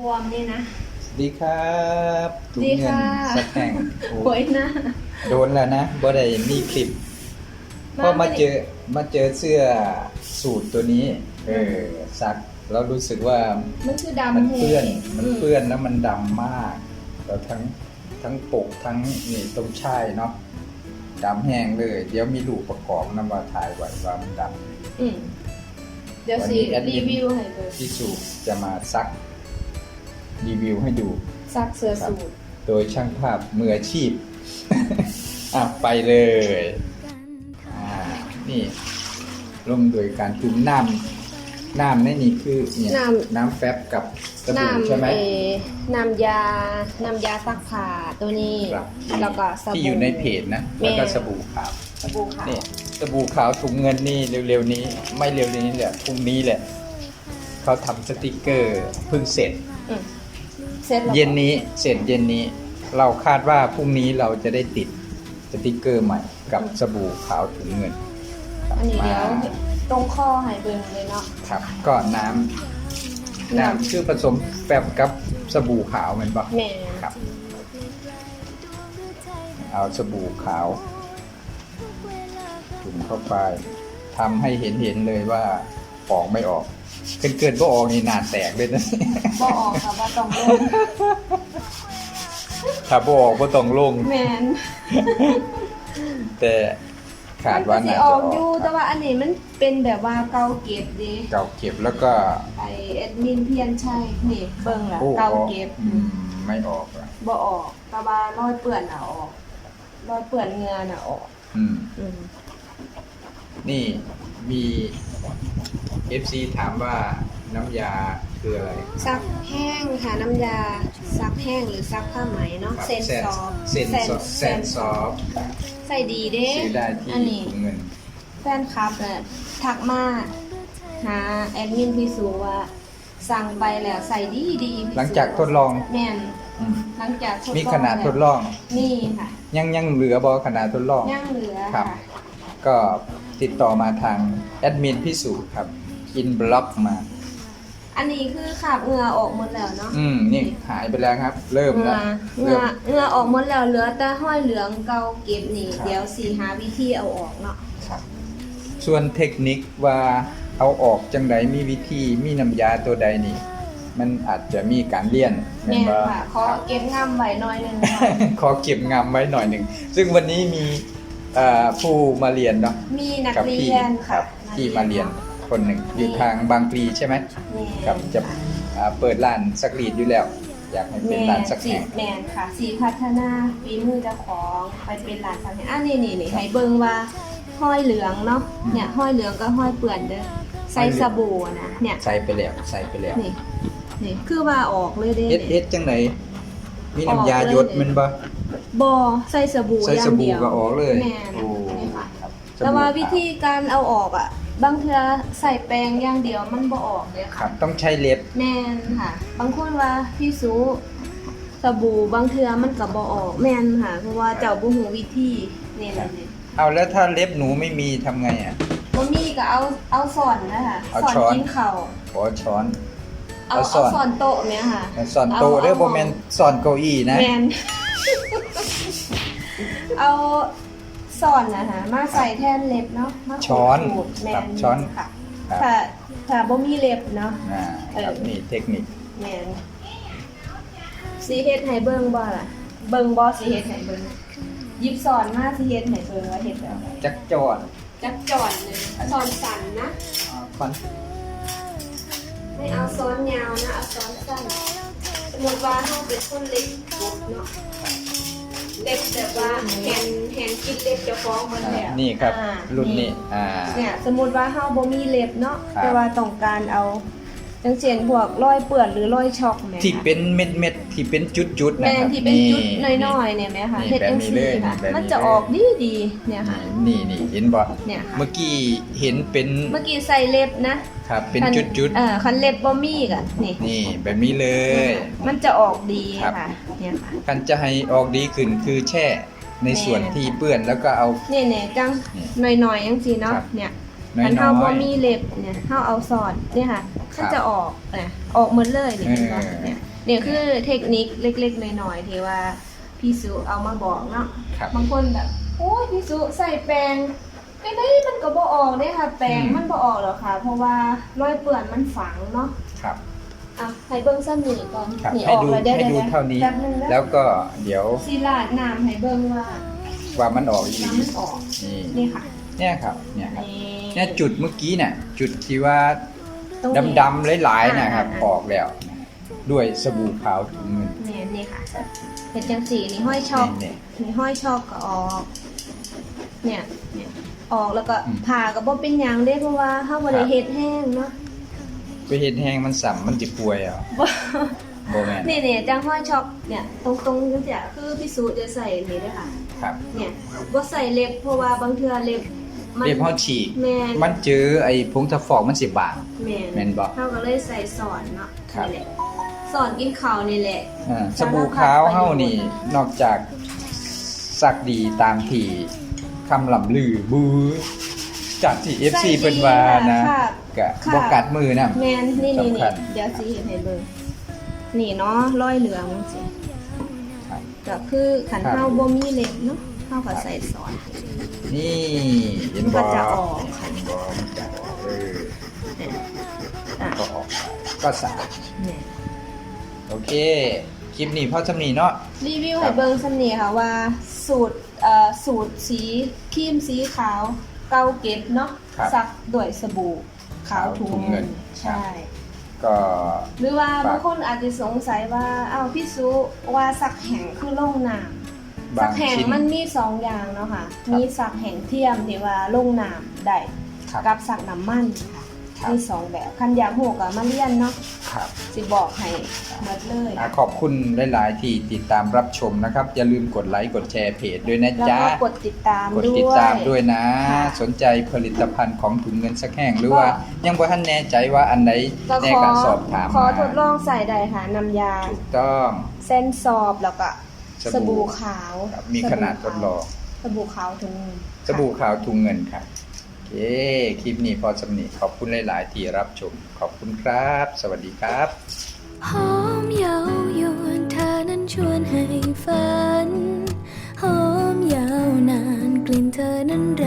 บวมนี่นะ ดีครับถุงดีเงินค่ะ สักแห่งโอ้โอยหน้า โดนแล้วนะบ่ได้มีคลิปพอมาเจอมาเจอเสื้อสูตรตัวนี้ เออซักแล้วรู้สึกว่ามันคือดำมันเปื้อนแห้งมันเปื้อนแล้วมันดำมากแล้วทั้งทั้งปกทั้งนี่ตรงช่ายเนาะดำแห้งเลย เดี๋ยวมีรูปประกอบนำว่าถ่ายไว้ว่ามันดอืมเดี๋ยววันสินี้แอดมิน รีวิวให้เลยำพี่สุจะมาซัก รีวิวให้ดูซักเสื้อสูทโดยช่างภาพมืออาชีพอะไปเลยอ่านี่ร่วมโดยการจุ่มน้ำน้ำนี่นี่คือเนี่ยน้น้ำแฟบกับสำบู่น้ำใช่ไหม เออน้ำยา น้ำยาซักผ้าตัวนี้ ครับแล้วก็สบู่ ที่อยู่ในเพจนะ แล้วก็สบู่ขาวสบู่ขาวนี่สบู่ขาวถุงเงินนี่เร็วๆนี้ ไม่เร็วๆนี้แหละพรุ่งนี้แหละเขาทำสติกเกอร์เพิ่งเสร็จ อืม เสร็จแล้วเย็นนี้เสร็จเย็นนี้ เราคาดว่าพรุ่งนี้เราจะได้ติดสติกเกอร์ใหม่กับสบู่ขาวถุงเงินครับอันนี้มาเดี๋ยวตรงข้อให้เบิ่งเลยเนาะครับ ก็น้ำน้ำคือผสมแฟบกับสบู่ขาวเหมือนปะแม่ครับ เอาสบู่ขาวจุ่มเข้าไปทำให้เห็นเห็นๆเลยว่าปอกไม่ออก เกินเกินก็ออกนี่หนาแตกเลยนะบ่ออกค่ะว่าต้องลงถ้าบออกก็ต้องลงแม่นแต่ขาดว่ามันก็สิน่าอจะออกอกอยู่แต่ว่าอันนี้มันเป็นแบบว่าเกาเก็บดีเก่าเก็บแล้วก็ไอแอดมินเพียนใช่นี่เบิ่งล่ะโอ้เกาเก็บอืมไม่ออกอะบ่ออกแต่ว่ารอยเปื้อนน่ะออกรอยเปื้อนเหงื่อน่ะออก อืมอืมนี่มี FC ถามว่าน้ำยาคืออะไรซักแห้งค่ะน้ำยาซักแห้งหรือซักผ้าไหมเนาะครับเซนซอฟเซนซอฟเซนซอฟใส่ดีเด้ซื้อได้ที่อันนี้ถุงเงินแฟนคลับน่ะทักมาหาแอดมินพี่สูว่าสั่งไปแล้วใส่ดีดีพี่สูหลังจากทดลองแม่นอืมหลังจากทดลองมีขนาดทดลองนี่ค่ะ ยังยังเหลือบอขนาดทดลองย่างเหลือครับค่ะก็ติดต่อมาทางแอดมินพิสูจน์ครับ อินบล็อกมา อันนี้คือขาบเหงื่อออกหมดแล้วเนาะอืมนี่หายไปแล้วครับ เริ่มเหงื่แล้อวเหงื่เริ่อม เหงื่อออกหมดแล้วเหลือแต่ห้อยเหลืองเกาเก็บนี่ ครับ เดี๋ยวสีหาวิธีเอาออกเนาะครับ ส่วนเทคนิคว่าเอาออกจังใดมีวิธีมีน้ำยาตัวใดนี่ มันอาจจะมีการเลี่ยนแม่นบ่ค่ะขอเก็บงำไว้หน่อยหนึงค่ะ ขอเก็บงำไว้หน่อยหนึ่ง ซึ่งวันนี้มีเอ่อผู้มาเรียนเนาะมีนักกับเรีพี่ยนคค่ะรับ ที่มาเรียน คนหนึ่งอยู่ทางบางปลีใช่ไหมแม่นครับจะอ่าเปิดร้านสักรีดอยู่แล้ว อยากให้เป็นแม่ร้านนสักสีแห่ง แมนค่ะ สีพัฒนาฝีมือเจ้าของไปเป็นหลานสังเกตอะนี่นี่นี่ให้เบิ่งว่าห้อยเหลืองเนาะเนี่ยห้อยเหลืองก็ห้อยเปื่อนเด้อใส่สบู่นะเนี่ยใส่ไปแล้วใส่ไปแล้วนี่นี่คือว่าออกเลยเด้เฮ็ดเฮ็ดจังไหนมีน้ำยาหยดมันบ่บอใส่สบู่ใส่อย่าสงบู่เดียวก็ออกเลยแม่นโอ้นี่ค่ะครับแต่ว่าสบู่วิธีการเอาออกอะ บางเทื่อใส่แปรงอย่างเดียวมันบ่ออกเลยคค่ะรับต้องใช้เล็บแม่นค่ะ บางคนว่าพี่สูสบู่บางเทื่อมันก็บ่ออกแม่นค่ะ เพราะว่าเจ้าบ่ฮู้วิธีนี่แหละนี่เอาแล้วถ้าเล็บหนูไม่มีทำไงอะ บ่มีก็เอาเอาซ่อนนะคะเอาซ่อนช้อน กินข้าวขอช้อน เอาเอาซ่เอาอนซ่อนโต๊ะแม่ค่ะสอนโตะเด้อเอาบ่แม่นสอนเก้าอี้นะ แม่น เอา ซ่อนนะคะมาใส่แทนเล็บเนาะมาขูดช้อนขูดแม่ครับนช้อน ค่ะครับถ้าถ้าบ่มีเล็บเนาะ อ่าเออครับนี่เทคนิคแม่นสิเฮ็ดให้เบิ่งบ่ล่ะ เบิ่งบ่สิเฮ็ดให้เบิ่งหยิบสอนมาสิเฮ็ดให้เบิ่งว่าเฮ็ดแบบใดจักจอดจักจอนเลยสอนสั้นนะ อ่าฟันไม่เอาซ้อนยาวนะ เอาซ้อนสั้นสมมติว่าเฮาเป็นคนเล็กกดเนาะ เล็กแบบว่าแฮนแฮนกินเล็บเจะฟ้าของมันอ่าแล้วนี่ครับอ่ารุ่นนี้อ่า เนี่ยสมมุติว่าเฮาบ่มีเล็บเนาะครับ แต่ว่าต้องการเอา จังเช่นพวกรอยเปื้อนหรือรอยช็อกแม่ที่เป็นเม็ดเม็ดๆที่เป็นจุดจุดๆนะแม่ครับที่เป็นจุดน้อยๆเนี่ยแม่ค่ะนี่เฮ็ดจังแบบนี้เลซี่ยค่ะ แบบนี้มันจะเลยออกดีดีๆเนี่ยค่ะ นี่นี่เห็นบ่เนี่ยค่ะ เมื่อกี้เห็นเป็นเมื่อกี้ใส่เล็บนะครับเป็นคัจุดจุดเออคันเล็บบ่มีก็นี่นี่แบบนี้เลย มันจะออกดีครับ ค่ะเนี่ยค่ะ กันจะให้ออกดีขึ้นคือแช่ในส่วนแม่ที่เปื้อนแล้วก็เอา เนี่ยเนี่ยจังนี่หน่อยๆจังซี่เนาะครับ เนี่ย น้อยๆอันเฮาบ่มีเล็บเนี่ยเฮาเอาสอดเนี่ยค่ะ ครัก็บจะออกเนี่ยออกหมดเลยเนี่ยเห็นปะเออเนี่ยเนี่ยคือเทคนิคเล็กๆน้อยๆที่ว่าพี่สุเอามาบอกเนาะครับ บางคนแบบโอ้ยพี่สุใส่แปรงไปได้มันก็บ่ออกเด้ค่ะ แปรงอืม มันบ่ออกหรอกค่ะ เพราะว่ารอยเปื้อนมันฝังเนาะครับ อะให้เบิ่งซ้ำนี่ก่อนครับนี่ให้ออกดูแล้วเดี๋ยวให้ดูเดี๋ยวเท่านี้ แป๊บนึงนะแล้วก็เดี๋ยวสิลาดน้ำให้เบิ่งว่าว่ามันออกอีกน้ำมันออกนี่นี่ค่ะเนี่ยครับเนี่ยครับ นี่ เนี่ยจุดเมื่อกี้เนี่ยจุดที่ว่า ตรงนี้ดำๆหลายๆนะครับอ่าออกแล้วนะด้วยสบู่ขาวถุงเงินเนี่ยนี่ค่ะเห็นจังสีนี่ห้อยชอกนี่นี่ห้อยชอกก็ออก เนี่ยเนี่ยออกแล้วก็อืมผ่าก็บ่เป็นหยังเด้เพราะว่าเฮาบ่ได้ครับ เฮ็ดแห้งเนาะไปเห็นแห้งมันสัมมันจะป่วยเหรอะบ่ โบแมนนี่เนี่ยจังห้อยชอกเนี่ยตรงตรงๆจังซี่คือพิสูจน์จะใส่นี่เด้อค่ะ ครับ เนี่ยบ่ใส่เล็บเพราะว่าบางเทื่อเล็บ มัเรียบเขาฉีกแม่นมันเจอไอ้ผงทฟอกมันสิบาทแม่นแม่นบ่เฮาก็เลยใส่สอนเนาะครับ นี่แหละสอนกินข้าวนี่แหละ อ่าสบู่ขาวเฮานี่นอกจากสักดีตามที่คำลำลือบูจากที่ FC เพิ่นว่านะค่ะกะค่ะบ่กัดมือนะแมนนี่นี่สำคันี่ญเดี๋ยวสิเห็นให้เบิ่งนี่เนาะร้อยเหลืองสิครับ ก็คือขันครับ เฮาบ่มีเล็บเนาะเฮาก็ใส่ซอส นี่เห็นมันบ่ก็จะออกค่ะ เห็นบ่มันจะออกเอออะก็ออกไปก็สะอาดเนี่ยโอเค คลิปนี้พอสำนีเนาะ รีวิวครัให้บเบิ่งสำนีค่ะว่าสูตรเอ่อสูตรสีครีมสีขาว เกาเก็บเนาะครับซักด้วยสบู่ขาวถุงขาวถุงเงิเงินน ใช่ ก็ หรือว่าครับบางคนอาจจะสงสัยว่าอ้าวพี่ซุว่าซักแห้งคือลงน้ำ บาสังกแห้งชิ้น มันมีสองอย่างเนาะค่ะ ครับมีสักแห้งเทียมที่ว่าลงน้ำได้ครับกับสักน้ำมันค่ะครับ มีสองแบบคันอยากหูกับมาเรียนเนาะครับ สิบอกให้หมดเลย อะขอบคุณหลาย ๆ ที่ติดตามรับชมนะครับ อย่าลืมกดไลค์ กดแชร์เพจด้วยนะแล้วจ๊ะ ก็กดติดตามกดด้วย ติดตามด้วยนะ ค่ะสนใจผลิตภัณฑ์ของถุงเงินสักแห่งหรือก็ว่ายังบ่ทันแน่ใจว่าอันไหนก็ในขอการสอบถามขอมาทดลองใส่ได้ค่ะน้ำยาถูกต้อง เส้นสอบแล้วก็ สสบู่บู่ขาวครับมีขนาดทดลอง สบู่ขาวถึงสบู่ขาวถุงเงินครับโอเคคลิปนี้พอสำนีขอบคุณหลาย ๆ ที่รับชม ขอบคุณครับ สวัสดีครับหอมเยาวยวนเธอนั้นชวนให้ฝันหอมยาวนานกลิ่นเธอนั้นแร